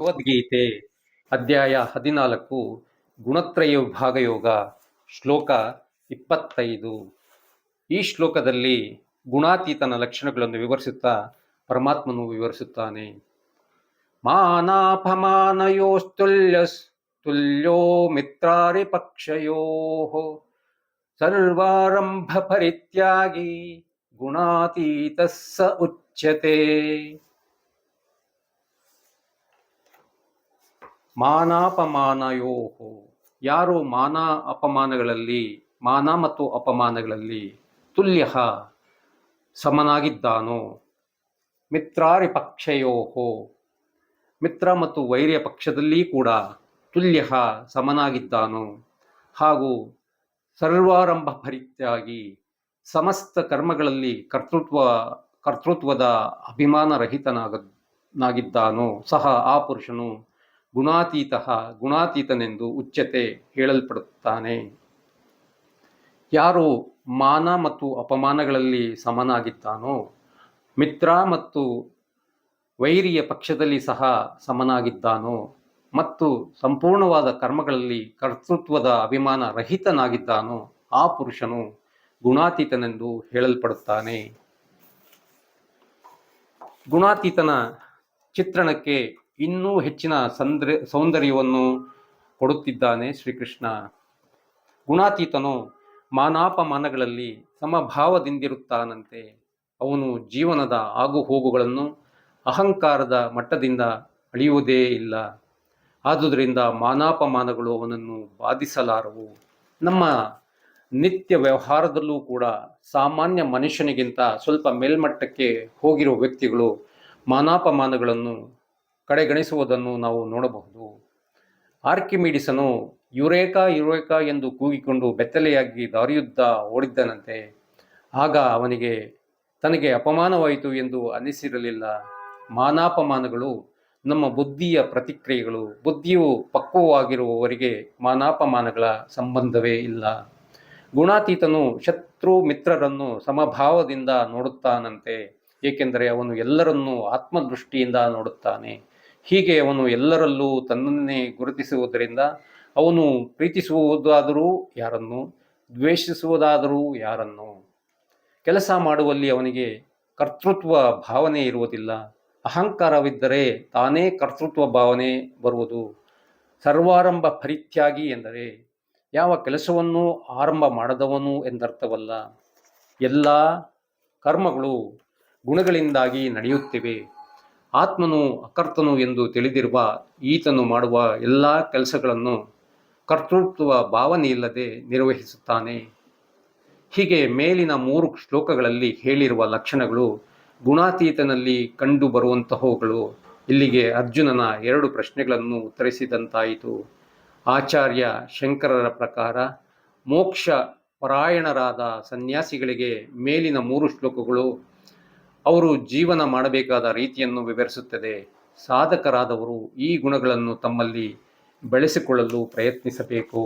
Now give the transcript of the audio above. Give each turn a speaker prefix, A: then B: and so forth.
A: ಭಗವದ್ಗೀತೆ ಅಧ್ಯಾಯ ಹದಿನಾಲ್ಕು, ಗುಣತ್ರಯ ವಿಭಾಗ ಶ್ಲೋಕ ಇಪ್ಪತ್ತೈದು. ಈ ಶ್ಲೋಕದಲ್ಲಿ ಗುಣಾತೀತನ ಲಕ್ಷಣಗಳನ್ನು ವಿವರಿಸುತ್ತಾ ಪರಮಾತ್ಮನು ವಿವರಿಸುತ್ತಾನೆ. ಮಾನಾಪಮಾನಯೋಸ್ತುಲ್ಯಸ್ತುಲ್ಯೋ ಮಿತ್ರಾರಿ ಪಕ್ಷಯೋ ಸರ್ವಾರಂಭ ಪರಿತ್ಯಾಗಿ ಗುಣಾತೀತ ಸ ಉಚ್ಯತೆ. ಮಾನಾಪಮಾನಯೋ ಯಾರು ಮಾನ ಅಪಮಾನಗಳಲ್ಲಿ, ಮಾನ ಮತ್ತು ಅಪಮಾನಗಳಲ್ಲಿ ತುಲ್ಯ ಸಮನಾಗಿದ್ದಾನೋ. ಮಿತ್ರಾರಿ ಪಕ್ಷಯೋಹೋ. ಮಿತ್ರ ಮತ್ತು ವೈರ್ಯ ಪಕ್ಷದಲ್ಲಿ ಕೂಡ ತುಲ್ಯ ಸಮನಾಗಿದ್ದಾನೋ. ಹಾಗೂ ಸರ್ವಾರಂಭ ಪರಿತ್ಯಾಗಿ ಸಮಸ್ತ ಕರ್ಮಗಳಲ್ಲಿ ಕರ್ತೃತ್ವ, ಕರ್ತೃತ್ವದ ಅಭಿಮಾನ ನಾಗಿದ್ದಾನೋ. ಸಹ ಆ ಪುರುಷನು ಗುಣಾತೀತ ಗುಣಾತೀತನೆಂದು ಉಚ್ಚತೆ ಹೇಳಲ್ಪಡುತ್ತಾನೆ. ಯಾರು ಮಾನ ಮತ್ತು ಅಪಮಾನಗಳಲ್ಲಿ ಸಮನಾಗಿದ್ದಾನೋ, ಮಿತ್ರ ಮತ್ತು ವೈರಿಯ ಪಕ್ಷದಲ್ಲಿ ಸಹ ಸಮನಾಗಿದ್ದಾನೋ, ಮತ್ತು ಸಂಪೂರ್ಣವಾದ ಕರ್ಮಗಳಲ್ಲಿ ಕರ್ತೃತ್ವದ ಅಭಿಮಾನ ರಹಿತನಾಗಿದ್ದಾನೋ, ಆ ಪುರುಷನು ಗುಣಾತೀತನೆಂದು ಹೇಳಲ್ಪಡುತ್ತಾನೆ. ಗುಣಾತೀತನ ಚಿತ್ರಣಕ್ಕೆ ಇನ್ನೂ ಹೆಚ್ಚಿನ ಸಂದ್ರ, ಸೌಂದರ್ಯವನ್ನು ಕೊಡುತ್ತಿದ್ದಾನೆ ಶ್ರೀಕೃಷ್ಣ. ಗುಣಾತೀತನು ಮಾನಾಪಮಾನಗಳಲ್ಲಿ ಸಮಭಾವದಿಂದಿರುತ್ತಾನಂತೆ. ಅವನು ಜೀವನದ ಆಗು ಹೋಗುಗಳನ್ನು ಅಹಂಕಾರದ ಮಟ್ಟದಿಂದ ಅಳಿಯುವುದೇ ಇಲ್ಲ. ಆದುದರಿಂದ ಮಾನಾಪಮಾನಗಳು ಅವನನ್ನು ಬಾಧಿಸಲಾರವು. ನಮ್ಮ ನಿತ್ಯ ವ್ಯವಹಾರದಲ್ಲೂ ಕೂಡ ಸಾಮಾನ್ಯ ಮನುಷ್ಯನಿಗಿಂತ ಸ್ವಲ್ಪ ಮೇಲ್ಮಟ್ಟಕ್ಕೆ ಹೋಗಿರುವ ವ್ಯಕ್ತಿಗಳು ಮಾನಾಪಮಾನಗಳನ್ನು ಕಡೆಗಣಿಸುವುದನ್ನು ನಾವು ನೋಡಬಹುದು. ಆರ್ಕಿಮಿಡಿಸನು ಯುರೇಕಾ ಯುರೇಕಾ ಎಂದು ಕೂಗಿಕೊಂಡು ಬೆತ್ತಲೆಯಾಗಿ ದಾರಿಯುದ್ದ ಓಡಿದ್ದನಂತೆ. ಆಗ ಅವನಿಗೆ, ತನಗೆ ಅಪಮಾನವಾಯಿತು ಎಂದು ಅನಿಸಿರಲಿಲ್ಲ ಮಾನಾಪಮಾನಗಳು ನಮ್ಮ ಬುದ್ಧಿಯ ಪ್ರತಿಕ್ರಿಯೆಗಳು. ಬುದ್ಧಿಯು ಪಕ್ವವಾಗಿರುವವರಿಗೆ ಮಾನಾಪಮಾನಗಳ ಸಂಬಂಧವೇ ಇಲ್ಲ. ಗುಣಾತೀತನು ಶತ್ರು ಮಿತ್ರರನ್ನು ಸಮಭಾವದಿಂದ ನೋಡುತ್ತಾನಂತೆ, ಏಕೆಂದರೆ ಅವನು ಎಲ್ಲರನ್ನೂ ಆತ್ಮದೃಷ್ಟಿಯಿಂದ ನೋಡುತ್ತಾನೆ. ಹೀಗೆ ಅವನು ಎಲ್ಲರಲ್ಲೂ ತನ್ನನ್ನೇ ಗುರುತಿಸುವುದರಿಂದ ಅವನು ಪ್ರೀತಿಸುವುದಾದರೂ ಯಾರನ್ನು, ದ್ವೇಷಿಸುವುದಾದರೂ ಯಾರನ್ನು? ಕೆಲಸ ಮಾಡುವಲ್ಲಿ ಅವನಿಗೆ ಕರ್ತೃತ್ವ ಭಾವನೆ ಇರುವುದಿಲ್ಲ. ಅಹಂಕಾರವಿದ್ದರೆ ತಾನೇ ಕರ್ತೃತ್ವ ಭಾವನೆ ಬರುವುದು. ಸರ್ವಾರಂಭ ಪರಿತ್ಯಾಗಿ ಎಂದರೆ ಯಾವ ಕೆಲಸವನ್ನು ಆರಂಭ ಮಾಡದವನು ಎಂದರ್ಥವಲ್ಲ. ಎಲ್ಲ ಕರ್ಮಗಳು ಗುಣಗಳಿಂದಾಗಿ ನಡೆಯುತ್ತಿವೆ. ಆತ್ಮನು ಅಕರ್ತನು ಎಂದು ತಿಳಿದಿರುವ ಈತನು ಮಾಡುವ ಎಲ್ಲ ಕೆಲಸಗಳನ್ನು ಕರ್ತೃತ್ವ ಭಾವನೆಯಿಲ್ಲದೆ ನಿರ್ವಹಿಸುತ್ತಾನೆ. ಹೀಗೆ ಮೇಲಿನ ಮೂರು ಶ್ಲೋಕಗಳಲ್ಲಿ ಹೇಳಿರುವ ಲಕ್ಷಣಗಳು ಗುಣಾತೀತನಲ್ಲಿ ಕಂಡು ಬರುವಂತಹವುಗಳು. ಇಲ್ಲಿಗೆ ಅರ್ಜುನನ ಎರಡು ಪ್ರಶ್ನೆಗಳನ್ನು ಉತ್ತರಿಸಿದಂತಾಯಿತು. ಆಚಾರ್ಯ ಶಂಕರರ ಪ್ರಕಾರ ಮೋಕ್ಷ ಪರಾಯಣರಾದ ಸನ್ಯಾಸಿಗಳಿಗೆ ಮೇಲಿನ ಮೂರು ಶ್ಲೋಕಗಳು ಅವರು ಜೀವನ ಮಾಡಬೇಕಾದ ರೀತಿಯನ್ನು ವಿವರಿಸುತ್ತದೆ. ಸಾಧಕರಾದವರು ಈ ಗುಣಗಳನ್ನು ತಮ್ಮಲ್ಲಿ ಬೆಳೆಸಿಕೊಳ್ಳಲು ಪ್ರಯತ್ನಿಸಬೇಕು.